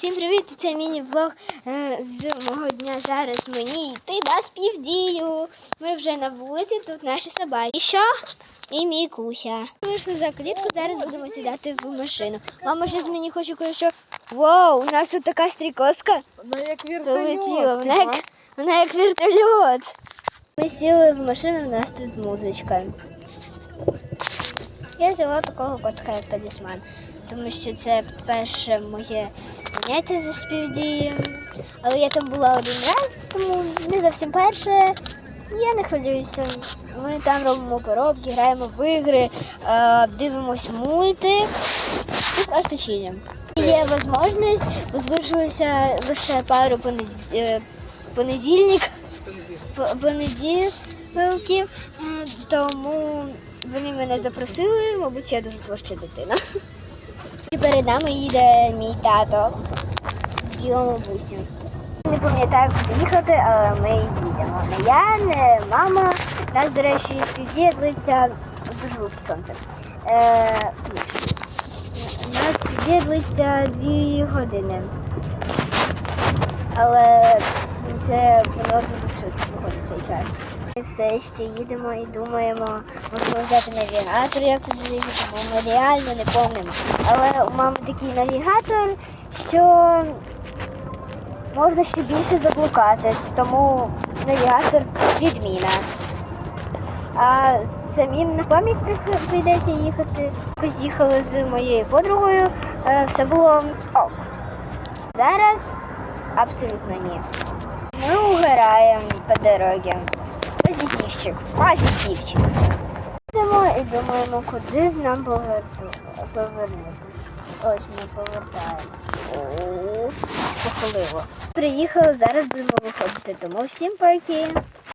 Всім привіт! Це міні-влог е, з мого дня. Зараз мені йти на співдію. Ми вже на вулиці, тут наші собаки. І що? І мій куся. Вийшли за клітку, зараз будемо сідати в машину. Мама зараз мені хоче кое-що. Вау, у нас тут така стрікозка Вона як вертольот. Вона як, вона як вертольот. Ми сіли в машину, у нас тут музичка. Я взяла такого котика як талісман, тому що це перше моє заняття зі співдієм. Але я там була один раз, тому не зовсім перше. Я не хвилююся. Ми там робимо коробки, граємо в ігри, дивимось мультик і просто чилимо. Є можливість, бо залишилося лише пару е, понедільник, по- понеділків, тому вони мене запросили, мабуть, я дуже творча дитина. Перед нами їде мій тато в білому бусі. Не пам'ятаю, куди їхати, але ми їдемо. Не я, не мама. Нас, до речі, під'єднується дуже велике нас під'єднується дві години. Але це воно дуже швидко проходить цей час. Все ще їдемо і думаємо, можемо взяти навігатор, як туди їхати, бо ми реально не помнимо. Але у мами такий навігатор, що можна ще більше заблукати, тому навігатор відміна. А самим на пам'ять прийдеться їхати. Поїхали з моєю подругою, е, все було ок. Зараз абсолютно ні. Ми угораємо по дорозі. Позитивчик, позитивчик. Йдемо і думаємо, куди ж нам повернути. Ось ми повертаємо. Похоливо. Приїхали, зараз будемо виходити, тому всім поки.